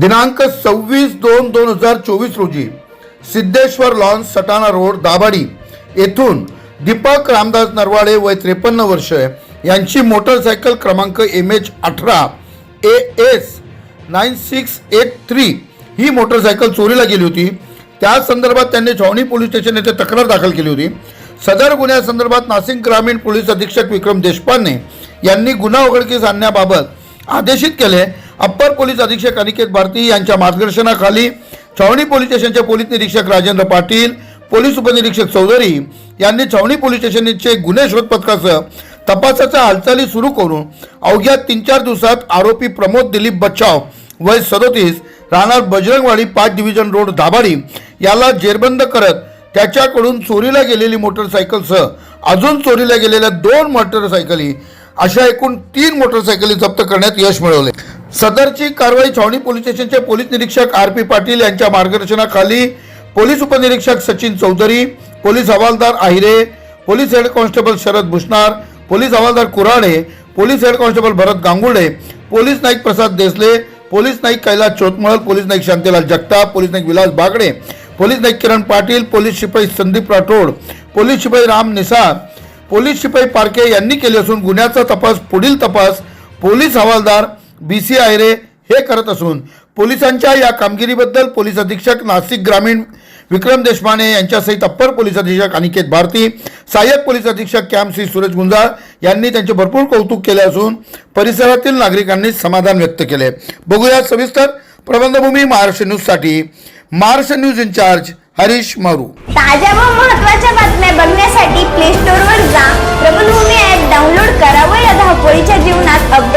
दिनांक सव्वीस दोन दोन हजार चोवीस रोजी सिद्धेश्वर लॉन्स सटाणा रोड दाभाडी येथून दीपक रामदास नरवाडे वय त्रेपन्न वर्ष यांची मोटरसायकल क्रमांक एम एच अठरा A S nine six eight three he motorcycle चोरीला गेली होती. त्या संदर्भात त्यांनी छावणी पोलीस स्टेशन येथे तक्रार दाखल केली होती. सदर गुन्ह्यासंदर्भात नाशिक ग्रामीण पोलीस अधीक्षक विक्रम देशपांडे यांनी गुन्हा उघडकीस आणण्याबाबत आदेशित केले. अप्पर पोलीस अधीक्षक अनिकेत भारती यांच्या मार्गदर्शनाखाली छावणी पोलीस स्टेशनचे पोलीस निरीक्षक राजेंद्र पाटील पोलीस उपनिरीक्षक चौधरी यांनी छावणी पोलीस स्टेशनचे गुन्हे शोध पथकासह तपासाच्या हालचाली सुरू करून अवघ्या तीन चार दिवसात आरोपी प्रमोद दिलीप बच्चाव वय सदोतीस राहणार बजरंगवाडी पाच डिव्हिजन रोड दाभाडी याला जेरबंद करत त्याच्याकडून चोरीला गेलेली मोटरसायकलसह अजून चोरीला गेलेल्या दोन मोटरसायकली अशा एकूण तीन मोटरसायकली जप्त करण्यात यश मिळवले. सदरची कारवाई छावणी पोलीस स्टेशनचे पोलीस निरीक्षक आर पी पाटील यांच्या मार्गदर्शनाखाली पोलीस उपनिरीक्षक सचिन चौधरी पोलीस हवालदार Ahire police head constable Sharad Bhushanar police हवालदार Kurade police head constable Bharat Gangurde police naik Prasad Desale police naik Kailas Chotmal police naik Shantilal Jagtap police naik Vilas Bagade police naik Kiran Patil police शिपाई Sandeep Rathod police शिपाई Ram Nisar police शिपाई पारके यांनी केले असून गुन्ह्याचा तपास पुढील तपास पोलीस हवालदार बी सी आयरे हे करत असून पोलिसांच्या या कामगिरीबद्दल पोलीस अधीक्षक नाशिक ग्रामीण विक्रम देशपांडे यांच्यासहित अप्पर पोलीस अधीक्षक अनिकेत भारती सहाय्यक पोलीस अधीक्षक कॅम्प श्री सूरज गुंजाळ यांनी त्यांचे भरपूर कौतुक केले असून परिसरातील नागरिकांनी समाधान व्यक्त केले. बघूया सविस्तर प्रबंधभूमी महाराष्ट्र न्यूजसाठी. महाराष्ट्र न्यूज इन्चार्ज हरीश मारू. ताज्या व महत्त्वाच्या बातम्या बघण्यासाठी प्ले स्टोअरवर जा. प्रबंधभूमी ऍप डाउनलोड करा व या धावपळीच्या जीवनात अपडेट